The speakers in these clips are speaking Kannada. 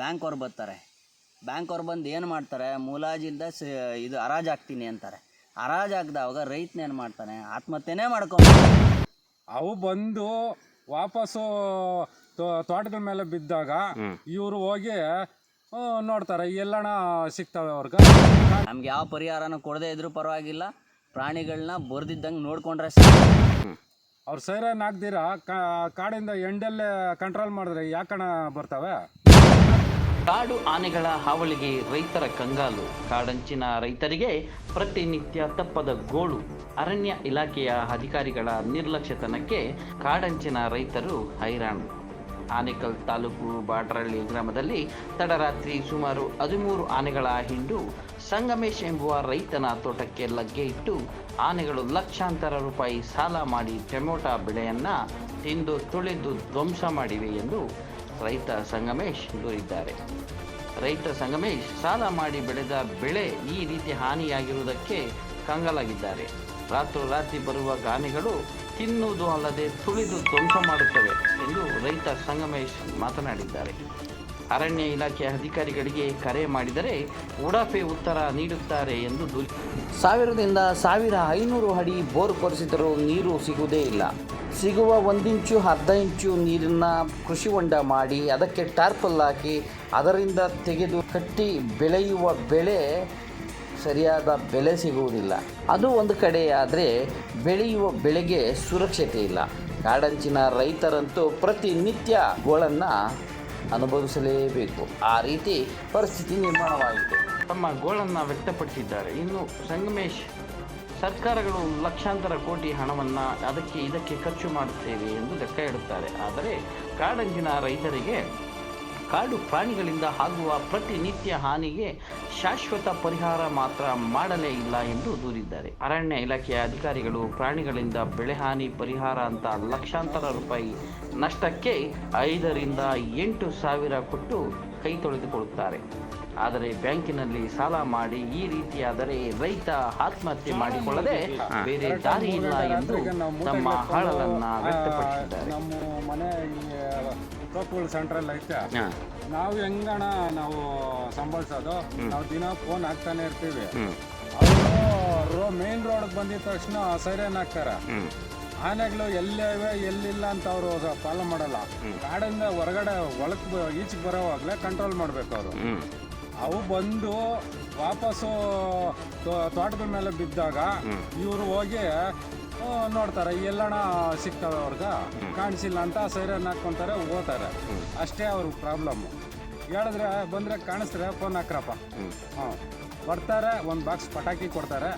ಬ್ಯಾಂಕ್ ಅವ್ರು ಬರ್ತಾರೆ. ಬ್ಯಾಂಕ್ ಅವ್ರು ಬಂದು ಏನು ಮಾಡ್ತಾರೆ? ಮುಲಾಜಿಲ್ದ ಸ ಇದು ಹರಾಜು ಹಾಕ್ತೀನಿ ಅಂತಾರೆ. ಹರಾಜು ರೈತನ ಏನು ಮಾಡ್ತಾನೆ? ಆತ್ಮಹತ್ಯೆನೇ ಮಾಡ್ಕೊಂಡು ಅವು ಬಂದು ವಾಪಸ್ಸು ತೋಟಗಳ ತೋಟದ ಮೇಲೆ ಬಿದ್ದಾಗ ಇವರು ಹೋಗಿ ನೋಡ್ತಾರೆ ಎಲ್ಲಣ ಸಿಗ್ತವೆ ಅವ್ರಿಗೆ. ನಮ್ಗೆ ಯಾವ ಪರಿಹಾರನೂ ಕೊಡದೇ ಇದ್ರೂ ಪರವಾಗಿಲ್ಲ. ಪ್ರಾಣಿಗಳನ್ನ ಬರ್ದಿದ್ದಂಗೆ ನೋಡ್ಕೊಂಡ್ರೆ ಅವ್ರು ಸೈರನ್ ಹಾಕ್ದಿರ ಕಾಡಿಂದ ಎಂಡಲ್ಲೇ ಕಂಟ್ರೋಲ್ ಮಾಡಿದ್ರೆ ಯಾಕಣ ಬರ್ತವೆ? ಕಾಡು ಆನೆಗಳ ಹಾವಳಿಗೆ ರೈತರ ಕಂಗಾಲು. ಕಾಡಂಚಿನ ರೈತರಿಗೆ ಪ್ರತಿನಿತ್ಯ ತಪ್ಪದ ಗೋಳು. ಅರಣ್ಯ ಇಲಾಖೆಯ ಅಧಿಕಾರಿಗಳ ನಿರ್ಲಕ್ಷ್ಯತನಕ್ಕೆ ಕಾಡಂಚಿನ ರೈತರು ಹೈರಾಣು. ಆನೇಕಲ್ ತಾಲೂಕು ಬಾಡ್ರಹಳ್ಳಿ ಗ್ರಾಮದಲ್ಲಿ ತಡರಾತ್ರಿ ಸುಮಾರು ಹದಿಮೂರು ಆನೆಗಳ ಹಿಂಡು ಸಂಗಮೇಶ್ ಎಂಬುವ ರೈತನ ತೋಟಕ್ಕೆ ಲಗ್ಗೆ ಇಟ್ಟು ಆನೆಗಳು ಲಕ್ಷಾಂತರ ರೂಪಾಯಿ ಸಾಲ ಮಾಡಿ ಟೊಮೊಟೊ ಬೆಳೆಯನ್ನ ತಿಂದು ತುಳಿದು ಧ್ವಂಸ ಮಾಡಿವೆ ಎಂದು ರೈತ ಸಂಗಮೇಶ್ ದೂರಿದ್ದಾರೆ. ರೈತ ಸಂಗಮೇಶ್ ಸಾಲ ಮಾಡಿ ಬೆಳೆದ ಬೆಳೆ ಈ ರೀತಿ ಹಾನಿಯಾಗಿರುವುದಕ್ಕೆ ಕಂಗಾಲಾಗಿದ್ದಾರೆ. ರಾತ್ರೋರಾತ್ರಿ ಬರುವ ಗಾನೆಗಳು ತಿನ್ನುವುದು ಅಲ್ಲದೆ ತುಳಿದು ಧ್ವಂಸ ಮಾಡುತ್ತವೆ ಎಂದು ರೈತ ಸಂಗಮೇಶ್ ಮಾತನಾಡಿದ್ದಾರೆ. ಅರಣ್ಯ ಇಲಾಖೆ ಅಧಿಕಾರಿಗಳಿಗೆ ಕರೆ ಮಾಡಿದರೆ ಉಡಾಫೆ ಉತ್ತರ ನೀಡುತ್ತಾರೆ ಎಂದು ಸಾವಿರದಿಂದ ಸಾವಿರ ಐನೂರು ಅಡಿ ಬೋರ್ ಕೊರೆಸಿದರೂ ನೀರು ಸಿಗುವುದೇ ಇಲ್ಲ. ಸಿಗುವ ಒಂದಿಂಚು ಅರ್ಧ ಇಂಚು ನೀರನ್ನು ಕೃಷಿ ಹೊಂಡ ಮಾಡಿ ಅದಕ್ಕೆ ಟಾರ್ಪಲ್ ಹಾಕಿ ಅದರಿಂದ ತೆಗೆದು ಕಟ್ಟಿ ಬೆಳೆಯುವ ಬೆಳೆ ಸರಿಯಾದ ಬೆಲೆ ಸಿಗುವುದಿಲ್ಲ. ಅದು ಒಂದು ಕಡೆ ಬೆಳೆಯುವ ಬೆಳೆಗೆ ಸುರಕ್ಷತೆ ಇಲ್ಲ. ಕಾಡಂಚಿನ ರೈತರಂತೂ ಪ್ರತಿನಿತ್ಯ ಗೋಳನ್ನು ಅನುಭವಿಸಲೇಬೇಕು. ಆ ರೀತಿ ಪರಿಸ್ಥಿತಿ ನಿರ್ಮಾಣವಾಗಿದೆ. ತಮ್ಮ ಗೋಳನ್ನು ವ್ಯಕ್ತಪಡಿಸಿದ್ದಾರೆ. ಇನ್ನು ಸಂಗಮೇಶ್ ಸರ್ಕಾರಗಳು ಲಕ್ಷಾಂತರ ಕೋಟಿ ಹಣವನ್ನು ಅದಕ್ಕೆ ಇದಕ್ಕೆ ಖರ್ಚು ಮಾಡುತ್ತೇವೆ ಎಂದು ಲೆಕ್ಕ ಇಡುತ್ತಾರೆ. ಆದರೆ ಕಾಡಂಜಿನ ರೈತರಿಗೆ, ಕಾಡು ಪ್ರಾಣಿಗಳಿಂದ ಆಗುವ ಪ್ರತಿನಿತ್ಯ ಹಾನಿಗೆ ಶಾಶ್ವತ ಪರಿಹಾರ ಮಾತ್ರ ಮಾಡಲೇ ಇಲ್ಲ ಎಂದು ದೂರಿದ್ದಾರೆ. ಅರಣ್ಯ ಇಲಾಖೆಯ ಅಧಿಕಾರಿಗಳು ಪ್ರಾಣಿಗಳಿಂದ ಬೆಳೆ ಹಾನಿ ಪರಿಹಾರ ಅಂತ ಲಕ್ಷಾಂತರ ರೂಪಾಯಿ ನಷ್ಟಕ್ಕೆ ಐದರಿಂದ ಎಂಟು ಸಾವಿರ ಕೊಟ್ಟು ಕೈ ತೊಳೆದುಕೊಳ್ಳುತ್ತಾರೆ. ಆದರೆ ಬ್ಯಾಂಕಿನಲ್ಲಿ ಸಾಲ ಮಾಡಿ ಈ ರೀತಿಯಾದರೆ ರೈತ ಆತ್ಮಹತ್ಯೆ ಮಾಡಿಕೊಳ್ಳದೆ ಬೇರೆ ದಾರಿ ಇಲ್ಲ ಎಂದು ತಮ್ಮ ಹಾಳನ್ನ ವ್ಯಕ್ತಪಡಿಸಿದ್ದಾರೆ. ನಮ್ಮ ಮನೆ ಈ ತೋಪುಗಳ ಸೆಂಟ್ರಲ್ ಐತೆ. ನಾವು ಹೆಂಗಣ ನಾವು ಸಂಭಾಳಿಸೋದು? ನಾವು ದಿನ ಫೋನ್ ಹಾಕ್ತಾನೆ ಇರ್ತೀವಿ. ಅವರು ಮೇನ್ ರೋಡ್ ಬಂದಿದ ತಕ್ಷಣ ಸೈರೇನ್ ಹಾಕ್ತಾರೆ. ಆನೆಗಳು ಎಲ್ಲಿವೆ ಎಲ್ಲಿಲ್ಲ ಅಂತ ಅವರು ಫಾಲೋ ಮಾಡಲ್ಲ. ಕಾಡಿಂದ ಹೊರಗಡೆ ಒಳಕ್ ಈಚೆಗೆ ಬರೋವಾಗಲೇ ಕಂಟ್ರೋಲ್ ಮಾಡ್ಬೇಕು ಅವರು. ಅವು ಬಂದು ವಾಪಸ್ಸು ತೋ- ತೋಟದ ಮೇಲೆ ಬಿದ್ದಾಗ ಇವರು ಹೋಗಿ ಆ, ನೋಡ್ತಾರೆ ಎಲ್ಲಣ ಸಿಗ್ತವೆ ಅವ್ರಿಗೆ ಕಾಣಿಸಿಲ್ಲ ಅಂತ ಸೈರನ್ ಹಾಕ್ಕೊಂತಾರೆ ಹೋಗ್ತಾರೆ. ಅಷ್ಟೇ ಅವ್ರಿಗೆ ಪ್ರಾಬ್ಲಮ್ ಹೇಳಿದ್ರೆ ಬಂದರೆ ಕಾಣಿಸ್ತಾರೆ ಫೋನ್ ಹಾಕ್ರಪ್ಪ. ಹಾಂ ಬರ್ತಾರೆ ಒಂದು ಬಾಕ್ಸ್ ಪಟಾಕಿ ಕೊಡ್ತಾರೆ.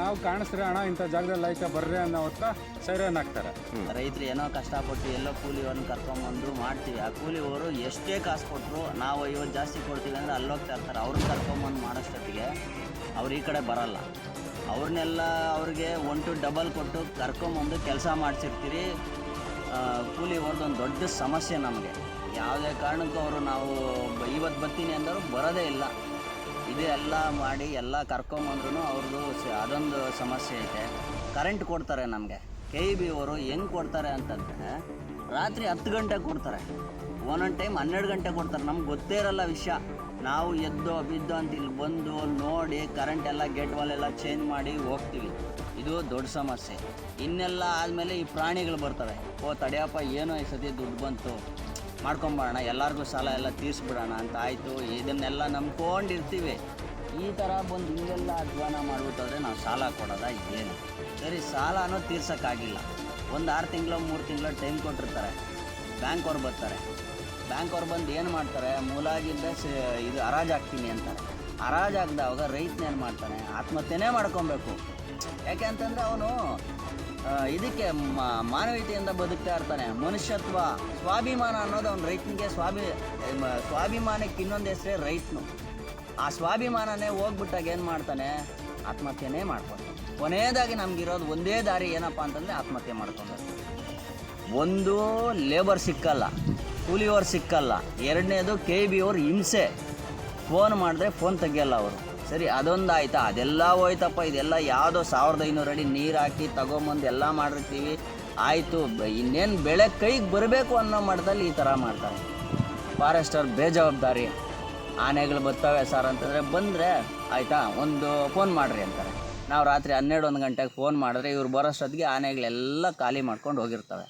ನಾವು ಕಾಣಿಸ್ತೀರ ಅಣ್ಣ ಇಂಥ ಜಾಗದಲ್ಲಿ ಐತೆ ಬರ್ರಿ ಅನ್ನೋ ಹೊತ್ತ ಸೈರನ್ ಹಾಕ್ತಾರೆ. ರೈತರು ಏನೋ ಕಷ್ಟಪಟ್ಟು ಎಲ್ಲೋ ಕೂಲಿಯವ್ರನ್ನ ಕರ್ಕೊಂಬಂದು ಮಾಡ್ತೀವಿ. ಆ ಕೂಲಿಯವರು ಎಷ್ಟೇ ಕಾಸು ಕೊಟ್ಟರು ನಾವು ಇವತ್ತು ಜಾಸ್ತಿ ಕೊಡ್ತೀವಿ ಅಂದರೆ ಅಲ್ಲೋಗ್ತಾ ಇರ್ತಾರೆ. ಅವ್ರನ್ನ ಕರ್ಕೊಂಬಂದು ಮಾಡೋಷ್ಟೊತ್ತಿಗೆ ಅವ್ರು ಈ ಕಡೆ ಬರಲ್ಲ. ಅವ್ರನ್ನೆಲ್ಲ ಅವ್ರಿಗೆ ಒನ್ ಟು ಡಬಲ್ ಕೊಟ್ಟು ಕರ್ಕೊಂಬಂದು ಕೆಲಸ ಮಾಡಿಸಿರ್ತೀರಿ. ಕೂಲಿ ಒಂದು ದೊಡ್ಡ ಸಮಸ್ಯೆ ನಮಗೆ. ಯಾವುದೇ ಕಾರಣಕ್ಕೂ ಅವರು ನಾವು ಇವತ್ತು ಬರ್ತೀನಿ ಅಂದರು ಬರೋದೇ ಇಲ್ಲ. ಇದು ಎಲ್ಲ ಮಾಡಿ ಎಲ್ಲ ಕರ್ಕೊಂಬಂದ್ರೂ ಅವ್ರದ್ದು ಅದೊಂದು ಸಮಸ್ಯೆ ಐತೆ. ಕರೆಂಟ್ ಕೊಡ್ತಾರೆ ನಮಗೆ. ಕೆ ಇ ಬಿ ಅವರು ಹೆಂಗೆ ಕೊಡ್ತಾರೆ ಅಂತಂದರೆ, ರಾತ್ರಿ ಹತ್ತು ಗಂಟೆ ಕೊಡ್ತಾರೆ. ಒಂದೊಂದು ಟೈಮ್ ಹನ್ನೆರಡು ಗಂಟೆ ಕೊಡ್ತಾರೆ. ನಮ್ಗೆ ಗೊತ್ತೇ ಇರಲ್ಲ ವಿಷಯ. ನಾವು ಎದ್ದೋ ಬಿದ್ದೋ ಅಂತ ಇಲ್ಲಿ ಬಂದು ನೋಡಿ ಕರೆಂಟ್ ಎಲ್ಲ ಗೇಟ್ ವಾಲೆಲ್ಲ ಚೇಂಜ್ ಮಾಡಿ ಹೋಗ್ತೀವಿ. ಇದು ದೊಡ್ಡ ಸಮಸ್ಯೆ. ಇನ್ನೆಲ್ಲ ಆದಮೇಲೆ ಈ ಪ್ರಾಣಿಗಳು ಬರ್ತವೆ. ಓ, ತಡೆಯಪ್ಪ, ಏನೋ ಈ ಸತಿ ದುಡ್ಡು ಬಂತು. ಮಾಡ್ಕೊಂಬರೋಣ, ಎಲ್ಲರಿಗೂ ಸಾಲ ಎಲ್ಲ ತೀರಿಸ್ಬಿಡೋಣ ಅಂತ ಆಯಿತು. ಇದನ್ನೆಲ್ಲ ನಂಬ್ಕೊಂಡಿರ್ತೀವಿ. ಈ ಥರ ಬಂದು ಹಿಂಗೆಲ್ಲ ಅಧ್ವಾನ ಮಾಡಿಬಿಟ್ಟಾದ್ರೆ ನಾವು ಸಾಲ ಕೊಡೋದ ಏನು? ಸರಿ ಸಾಲ ಅನ್ನೋದು ತೀರ್ಸೋಕ್ಕಾಗಿಲ್ಲ. ಒಂದು ಆರು ತಿಂಗಳು, ಮೂರು ತಿಂಗಳು ಟೈಮ್ ಕೊಟ್ಟಿರ್ತಾರೆ. ಬ್ಯಾಂಕ್ ಅವ್ರು ಬರ್ತಾರೆ. ಬ್ಯಾಂಕ್ ಅವ್ರು ಬಂದು ಏನು ಮಾಡ್ತಾರೆ? ಮೂಲಾಗಿದ್ದ ಇದು ಹರಾಜಾಗ್ತೀನಿ ಹಾಕ್ತೀನಿ ಅಂತಾರೆ. ಹರಾಜು ಹಾಕ್ದವಾಗ ರೈತನೇನು ಮಾಡ್ತಾನೆ? ಆತ್ಮಹತ್ಯೆನೇ ಮಾಡ್ಕೊಬೇಕು. ಯಾಕೆ ಅಂತಂದರೆ ಅವನು ಇದಕ್ಕೆ ಮಾನವೀಯತೆಯಿಂದ ಬದುಕ್ತಾ ಇರ್ತಾನೆ. ಮನುಷ್ಯತ್ವ, ಸ್ವಾಭಿಮಾನ ಅನ್ನೋದು ಅವ್ನು ರೈತನಿಗೆ ಸ್ವಾಭಿ ಸ್ವಾಭಿಮಾನಕ್ಕೆ ಇನ್ನೊಂದು ಹೆಸರೇ ರೈತನು. ಆ ಸ್ವಾಭಿಮಾನನೇ ಹೋಗ್ಬಿಟ್ಟಾಗ ಏನು ಮಾಡ್ತಾನೆ? ಆತ್ಮಹತ್ಯೆನೇ ಮಾಡ್ಕೊತಾನೆ. ಕೊನೆಯದಾಗಿ ನಮಗಿರೋದು ಒಂದೇ ದಾರಿ ಏನಪ್ಪ ಅಂತಂದರೆ ಆತ್ಮಹತ್ಯೆ ಮಾಡ್ಕೊಂಡು ಒಂದು ಲೇಬರ್ ಸಿಕ್ಕಲ್ಲ. ಕೂಲಿಯವ್ರು ಸಿಕ್ಕಲ್ಲ. ಎರಡನೇದು ಕೆ ಬಿ ಅವ್ರ ಹಿಂಸೆ. ಫೋನ್ ಮಾಡಿದ್ರೆ ಫೋನ್ ತೆಗಿಯಲ್ಲ ಅವರು. ಸರಿ ಅದೊಂದು ಆಯ್ತಾ ಅದೆಲ್ಲ ಹೋಯ್ತಪ್ಪ, ಇದೆಲ್ಲ ಯಾವುದೋ ಸಾವಿರದ ಐನೂರು ಅಡಿ ನೀರು ಹಾಕಿ ತಗೊಂಬಂದು ಎಲ್ಲ ಮಾಡಿರ್ತೀವಿ. ಆಯಿತು ಇನ್ನೇನು ಬೆಳೆ ಕೈಗೆ ಬರಬೇಕು ಅನ್ನೋ ಮಟ್ಟದಲ್ಲಿ ಈ ಥರ ಮಾಡ್ತಾರೆ. ಫಾರೆಸ್ಟರ್ ಬೇಜವಾಬ್ದಾರಿ. ಆನೆಗಳು ಬರ್ತವೆ ಸರ್ ಅಂತಂದರೆ ಬಂದರೆ ಆಯಿತಾ, ಒಂದು ಫೋನ್ ಮಾಡಿರಿ ಅಂತಾರೆ. ನಾವು ರಾತ್ರಿ ಹನ್ನೆರಡು ಒಂದು ಗಂಟೆಗೆ ಫೋನ್ ಮಾಡಿದ್ರೆ ಇವ್ರು ಬರೋಷ್ಟೊತ್ತಿಗೆ ಆನೆಗಳೆಲ್ಲ ಖಾಲಿ ಮಾಡ್ಕೊಂಡು ಹೋಗಿರ್ತವೆ.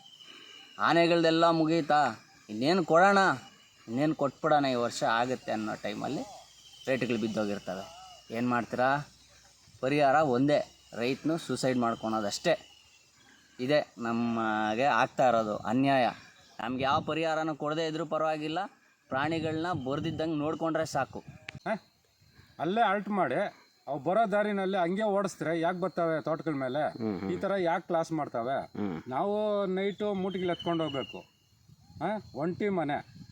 ಆನೆಗಳದೆಲ್ಲ ಮುಗೀತಾ? ಇನ್ನೇನು ಕೊಡೋಣ? ಇನ್ನೇನು ಕೊಟ್ಬಿಡೋಣ ಈ ವರ್ಷ ಆಗುತ್ತೆ ಅನ್ನೋ ಟೈಮಲ್ಲಿ ರೇಟ್ಗಳು ಬಿದ್ದೋಗಿರ್ತವೆ. ಏನು ಮಾಡ್ತೀರಾ? ಪರಿಹಾರ ಒಂದೇ. ರೈತನು ಸೂಸೈಡ್ ಮಾಡ್ಕೊಳೋದಷ್ಟೇ. ಇದೆ ನಮಗೆ ಆಗ್ತಾ ಇರೋದು. ಅನ್ಯಾಯ. ನಮ್ಗೆ ಯಾವ ಪರಿಹಾರನೂ ಕೊಡದೇ ಇದ್ರೂ ಪರವಾಗಿಲ್ಲ. ಪ್ರಾಣಿಗಳನ್ನ ಬರ್ದಿದ್ದಂಗೆ ನೋಡಿಕೊಂಡ್ರೆ ಸಾಕು. ಹಾಂ? ಅಲ್ಲೇ ಅಲ್ಟ್ ಮಾಡಿ ಅವು ಬರೋ ದಾರಿನಲ್ಲಿ ಹಂಗೆ ಓಡಿಸ್ತಾರೆ? ಯಾಕೆ ಬರ್ತವೆ ತೋಟಗಳ ಮೇಲೆ? ಈ ಥರ ಯಾಕೆ ಕ್ಲಾಸ್ ಮಾಡ್ತವೆ? ನಾವು ನೈಟು ಮೂಟಿಗೆ ಎತ್ಕೊಂಡು ಹೋಗ್ಬೇಕು. ಹಾಂ? ಒಂಟಿ ಮನೆ.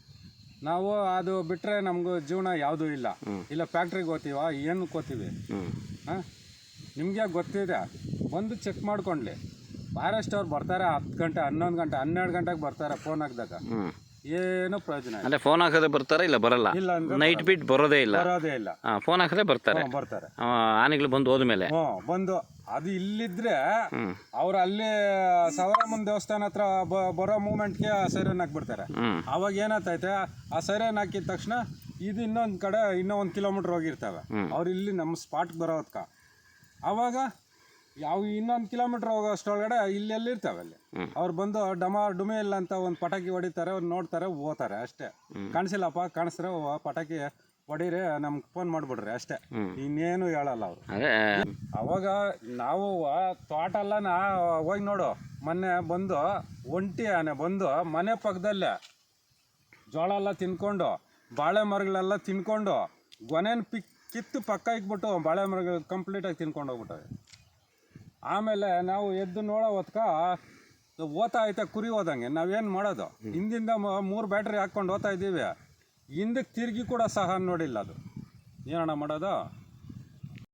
ನಾವು ಅದು ಬಿಟ್ಟರೆ ನಮಗೂ ಜೀವನ ಯಾವುದೂ ಇಲ್ಲ. ಇಲ್ಲ ಫ್ಯಾಕ್ಟ್ರಿಗೆ ಹೋಗ್ತೀವ ಏನು ಕೋತೀವಿ ಹಾಂ? ನಿಮಗೆ ಗೊತ್ತಿದೆ? ಬಂದು ಚೆಕ್ ಮಾಡ್ಕೊಂಡ್ಲಿ. ಫಾರೆಸ್ಟ್ ಅವ್ರು ಬರ್ತಾರೆ ಹತ್ತು ಗಂಟೆ ಹನ್ನೊಂದು ಗಂಟೆ ಹನ್ನೆರಡು ಗಂಟೆಗೆ ಬರ್ತಾರೆ ಫೋನ್ ಹಾಕಿದಾಗ. ಏನೂ ಪ್ರಯೋಜನ ಇಲ್ಲ. ಅಂದ್ರೆ ಫೋನ್ ಹಾಕಿದ್ರೆ ಬರ್ತಾರೆ ಇಲ್ಲ ಬರಲ್ಲ? ಇಲ್ಲ ಅಂದ್ರೆ ನೈಟ್ ಬಿಟ್ ಬರೋದೇ ಇಲ್ಲ. ಬರೋದೇ ಇಲ್ಲ. ಫೋನ್ ಹಾಕಿದ್ರೆ ಬರ್ತಾರೆ. ಹ್ಮ್, ಬರ್ತಾರೆ. ಆ, ಆನೆಗಳು ಬಂದು ಹೋದ್ಮೇಲೆ. ಹ್ಮ್ ಬಂದು ಅದು ಇಲ್ಲಿದ್ರೆ ಅವ್ರು ಅಲ್ಲಿ ಸವರಾಮನ್ ದೇವಸ್ಥಾನ ಹತ್ರ ಬ- ಬರೋ ಮೂಮೆಂಟ್ಗೆ ಸೈರನ್ ಹಾಕ್ಬಿಡ್ತಾರೆ. ಹ್ಮ್. ಅವಾಗ ಏನಾಗ್ತೈತೆ ಆ ಸೈರನ್ ಹಾಕಿದ ತಕ್ಷಣ ಇದು ಇನ್ನೊಂದು ಕಡೆ ಇನ್ನೂ ಒಂದು ಕಿಲೋಮೀಟರ್ ಹೋಗಿರ್ತವೆ. ಅವ್ರು ಇಲ್ಲಿ ನಮ್ಮ ಸ್ಪಾಟ್ಗೆ ಬರೋದ್ಕ. ಅವಾಗ ಯಾವ ಇನ್ನೊಂದು ಕಿಲೋಮೀಟರ್ ಹೋಗೋಷ್ಟೊಳಗಡೆ ಇಲ್ಲಿ ಎಲ್ಲಿರ್ತವೆ ಅಲ್ಲಿ. ಅವ್ರು ಬಂದು ಡಮ ಇಲ್ಲ ಅಂತ ಒಂದು ಪಟಾಕಿ ಹೊಡಿತಾರೆ ಅವ್ರು ನೋಡ್ತಾರೆ ಹೋಗ್ತಾರೆ ಅಷ್ಟೇ. ಕಾಣಿಸಿಲ್ಲಪ್ಪ ಕಾಣಿಸ್ತಾರೆ ಓ, ಪಟಾಕಿ ಹೊಡೀರಿ ನಮ್ಗೆ ಫೋನ್ ಮಾಡ್ಬಿಡ್ರಿ ಅಷ್ಟೇ. ಇನ್ನೇನು ಹೇಳಲ್ಲ ಅವರು. ಅವಾಗ ನಾವು ತೋಟ ಎಲ್ಲ ನಾ ಹೋಗಿ ನೋಡು ಮೊನ್ನೆ ಬಂದು ಒಂಟಿ ಆನೆ ಬಂದು ಮನೆ ಪಕ್ಕದಲ್ಲೇ ಜೋಳ ಎಲ್ಲ ತಿನ್ಕೊಂಡು ಬಾಳೆ ಮರಗಳೆಲ್ಲ ತಿನ್ಕೊಂಡು ಗೊನೆನ ಪಿಕ್ ಕಿತ್ತು ಪಕ್ಕ ಇಕ್ಬಿಟ್ಟು ಬಾಳೆ ಮರಗಳು ಕಂಪ್ಲೀಟಾಗಿ ತಿನ್ಕೊಂಡು ಹೋಗ್ಬಿಟ್ಟವೆ. ಆಮೇಲೆ ನಾವು ಎದ್ದು ನೋಡೋ ಹೊತ್ಕ ಓತಾ ಐತೆ ಕುರಿ ಹೋದಂಗೆ. ನಾವೇನು ಮಾಡೋದು? ಹಿಂದಿಂದ ಮೂರು ಬ್ಯಾಟ್ರಿ ಹಾಕ್ಕೊಂಡು ಓದ್ತಾ ಇದ್ದೀವಿ. ಹಿಂದಕ್ಕೆ ತಿರುಗಿ ಕೂಡ ಸಹ ನೋಡಿಲ್ಲ ಅದು. ಏನಣ್ಣ ಮಾಡೋದು?